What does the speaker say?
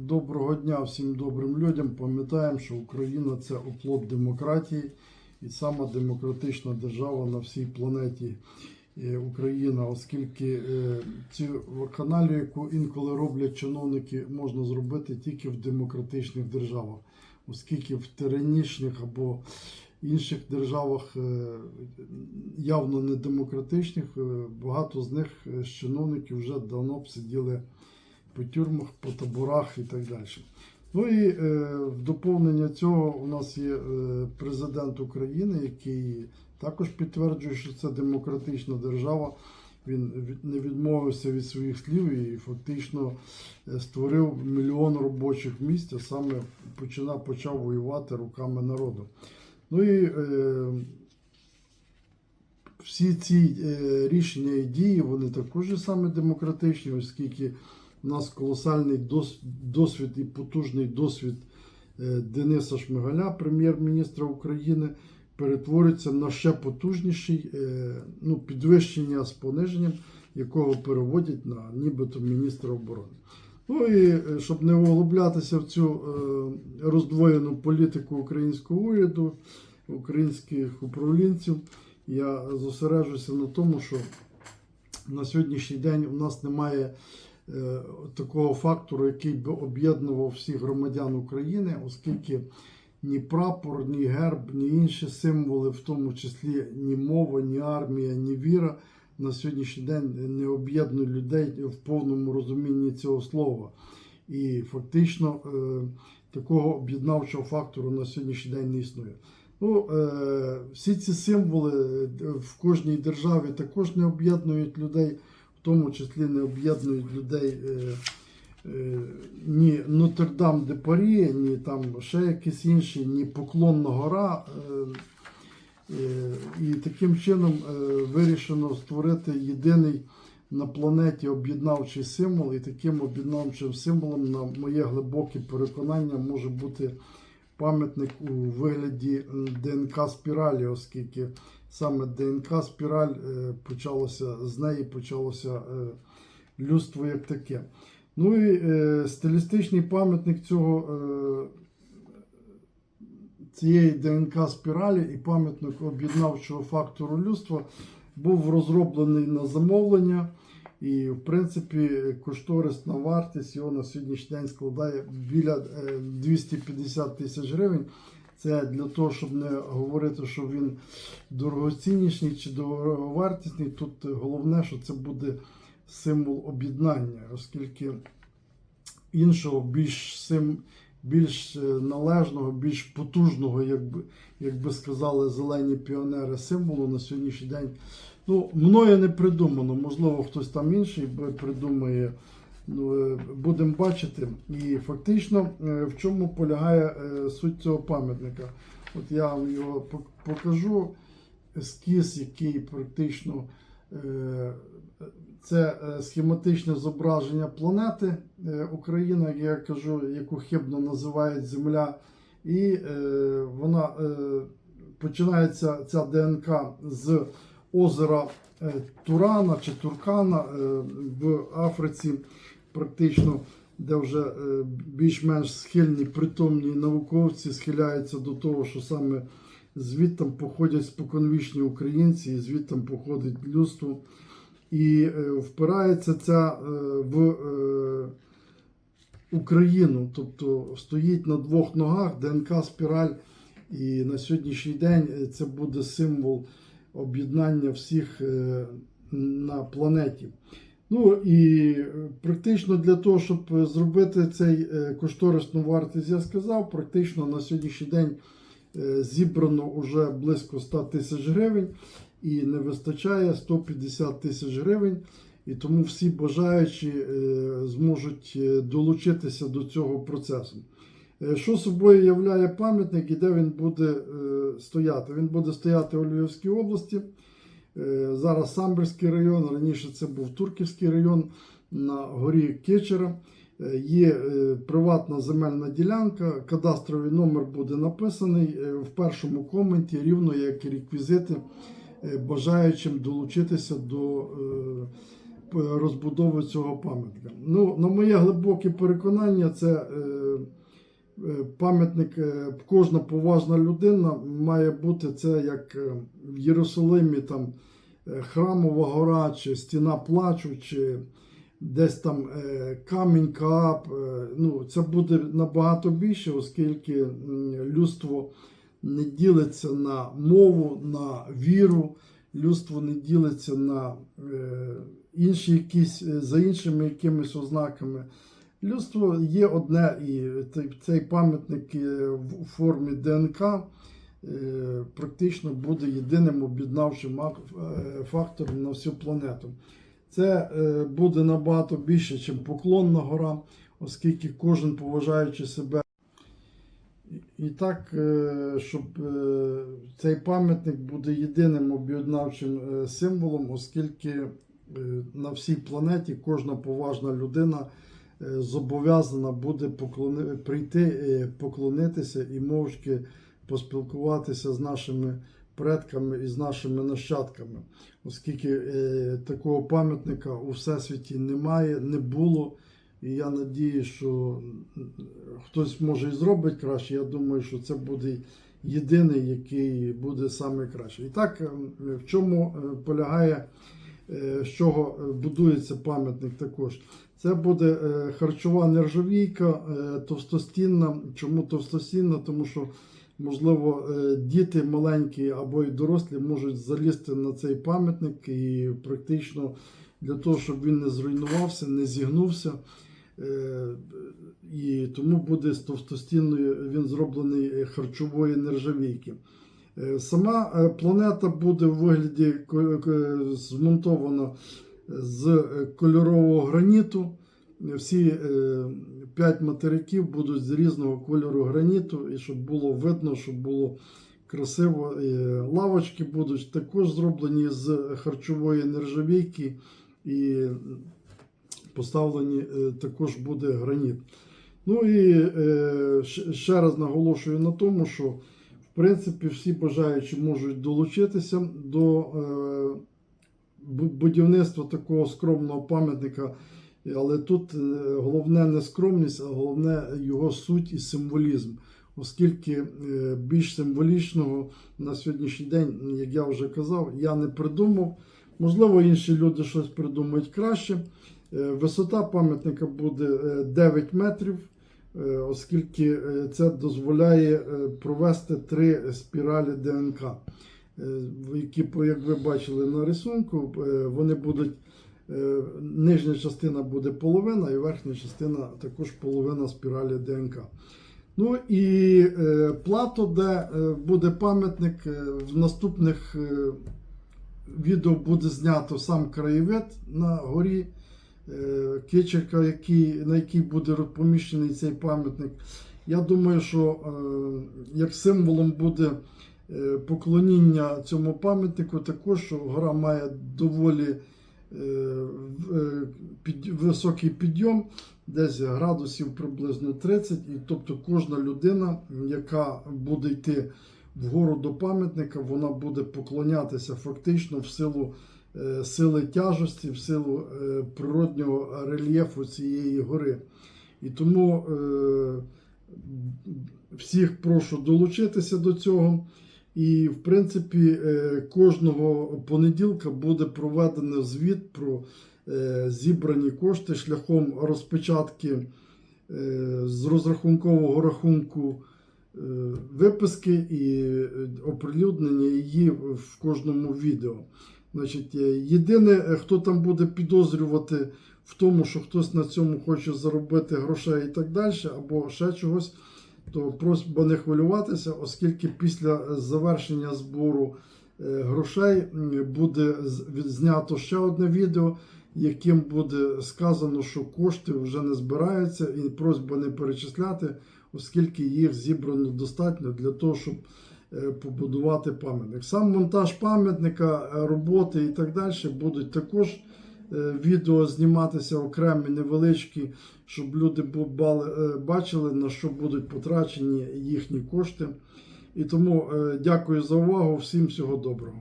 Доброго дня всім добрим людям. Пам'ятаємо, що Україна це оплот демократії і сама демократична держава на всій планеті е, Україна, оскільки е, цю каналю, яку інколи роблять чиновники, можна зробити тільки в демократичних державах, оскільки в тиранічних або інших державах е, явно не демократичних, багато з них з чиновників вже давно б сиділи по тюрмах, по таборах і так далі. Ну і е, в доповнення цього у нас є е, президент України, який також підтверджує, що це демократична держава. Він не відмовився від своїх слів і фактично е, створив мільйон робочих місць, а саме починав, почав воювати руками народу. Ну і е, всі ці рішення і дії, вони також саме демократичні, оскільки у нас колосальний дос- досвід і потужний досвід е, Дениса Шмигаля, прем'єр-міністра України, перетвориться на ще потужніший е, ну, підвищення з пониженням, якого переводять на нібито міністра оборони. Ну і е, щоб не углублятися в цю роздвоєну політику українського уряду, українських управлінців, я зосереджуся на тому, що на сьогоднішній день у нас немає такого фактору, який би об'єднував всіх громадян України, оскільки ні прапор, ні герб, ні інші символи, в тому числі ні мова, ні армія, ні віра, на сьогоднішній день не об'єднують людей в повному розумінні цього слова. І фактично е, такого об'єднавчого фактору на сьогоднішній день не існує. Ну, е, всі ці символи е, в кожній державі також не об'єднують людей, тому числі не об'єднують людей е, е, ні Нотр-Дам де Парі, ні там ще якісь інші, ні Поклонна гора. Е, і таким чином вирішено створити єдиний на планеті об'єднавчий символ, і таким об'єднавчим символом, на моє глибоке переконання, може бути пам'ятник у вигляді ДНК спіралі, оскільки саме ДНК спіраль е, почалося з неї почалося е, людство як таке. Ну і е, стилістичний пам'ятник цього. Е, цієї ДНК спіралі і пам'ятник об'єднавчого фактору людства був розроблений на замовлення. І, в принципі, кошторисна вартість його на сьогоднішній день складає біля е, 250 тисяч гривень. Це для того, щоб не говорити, що він дорогоцінніший чи дороговартісний. Тут головне, що це буде символ об'єднання, оскільки іншого більш сим, більш е, належного, більш потужного, як би, як би сказали зелені піонери символу на сьогоднішній день. Ну, мною не придумано, можливо, хтось там інший придумає. Ну, е, будемо бачити. І фактично, е, в чому полягає е, суть цього пам'ятника. От я вам його покажу. Ескіз, який практично це схематичне зображення планети Україна, я кажу, яку хибно називають Земля. І вона починається ця ДНК з озера Турана чи Туркана в Африці, практично, де вже е, більш-менш схильні притомні науковці схиляються до того, що саме звідтам походять споконвічні українці, і звідтам походить людство. І е, впирається ця е, в Україну, тобто стоїть на двох ногах ДНК спіраль. І на сьогоднішній день це буде символ об'єднання всіх на планеті. Ну і е, практично для того, щоб е, зробити цей е, кошторисну вартість, я сказав, практично на сьогоднішній день зібрано вже близько 100 тисяч гривень і не вистачає 150 тисяч гривень. І тому всі бажаючі зможуть долучитися до цього процесу. Що собою являє пам'ятник і де він буде стояти? Він буде стояти у Львівській області. Е, Зараз Самбірський район, раніше це був Турківський район на горі Кечера. Е, Є е, приватна земельна ділянка, кадастровий номер буде написаний в першому коменті, рівно як і реквізити бажаючим долучитися до розбудови цього пам'ятника. Ну, на моє глибоке переконання, це пам'ятник, кожна поважна людина має бути це як в Єрусалимі там храмова гора, чи стіна плачу, чи десь там е, камінь Каап. Е, ну, це буде набагато більше, оскільки людство не ділиться на мову, на віру, людство не ділиться на е, інші якісь, за іншими якимись ознаками. Людство є одне, і цей- пам'ятник в формі ДНК практично буде єдиним об'єднавчим е, фактором на всю планету. Це е, буде набагато більше, ніж поклонна гора, оскільки кожен поважаючи себе. І- так, е, щоб е, цей пам'ятник буде єдиним об'єднавчим е, символом, оскільки е, на всій планеті кожна поважна людина е, зобов'язана буде поклони... прийти, е, поклонитися і мовчки поспілкуватися з нашими предками і з нашими нащадками, оскільки е, такого пам'ятника у всесвіті немає, не було. І я надію, що хтось може і зробить краще. Я думаю, що це буде єдиний, який буде саме краще. І так, е, в чому е, полягає, е, з чого будується пам'ятник також. Це буде харчова нержавійка, товстостінна. Чому товстостінна? Тому що, можливо, е, діти маленькі або й дорослі можуть залізти на цей пам'ятник і практично для того, щоб він не зруйнувався, не зігнувся. Е, І тому буде з товстостінною він зроблений е, харчової нержавійки. Сама планета буде в вигляді змонтована з кольорового граніту. Всі п'ять материків будуть з різного кольору граніту, і щоб було видно, щоб було красиво. Е, Лавочки будуть також зроблені з харчової нержавійки і поставлені е, також буде граніт. Ну і е, ще- ще раз наголошую на тому, що в принципі всі бажаючі можуть долучитися до е, будівництва такого скромного пам'ятника. Але тут е, головне не скромність, а головне його суть і символізм. Оскільки е, більш символічного на сьогоднішній день, як я вже казав, я не придумав. Можливо, інші люди щось придумають краще. Е, Висота пам'ятника буде е, 9 метрів, оскільки це дозволяє провести три спіралі ДНК, які, як ви бачили на рисунку, вони будуть. Е, Нижня частина буде половина, і верхня частина також половина спіралі ДНК. Ну і е, плато, де е, буде пам'ятник, в наступних відео буде знято сам краєвид на горі Кичерка, на який буде поміщений цей пам'ятник. Я думаю, що як символом буде поклоніння цьому пам'ятнику, також що гора має доволі високий підйом, десь градусів приблизно 30, і тобто кожна людина, яка буде йти вгору до пам'ятника, вона буде поклонятися фактично в силу е, сили тяжості, в силу е, природнього рельєфу цієї гори. І тому е, всіх прошу долучитися до цього. І, в принципі, е, кожного понеділка буде проведено звіт про е, зібрані кошти шляхом розпечатки е, з розрахункового рахунку виписки і оприлюднення її в кожному відео. Значить, єдине, хто там буде підозрювати в тому, що хтось на цьому хоче заробити грошей і так далі, або ще чогось, то просьба не хвилюватися, оскільки після завершення збору е, грошей буде знято ще одне відео, яким буде сказано, що кошти вже не збираються, і просьба не перечисляти, оскільки їх зібрано достатньо для того, щоб е, побудувати пам'ятник. Сам монтаж пам'ятника, е, роботи і так далі будуть також відео зніматися окремі, невеличкі, щоб люди е, бачили, на що будуть потрачені їхні кошти. І тому е, дякую за увагу. Всім всього доброго.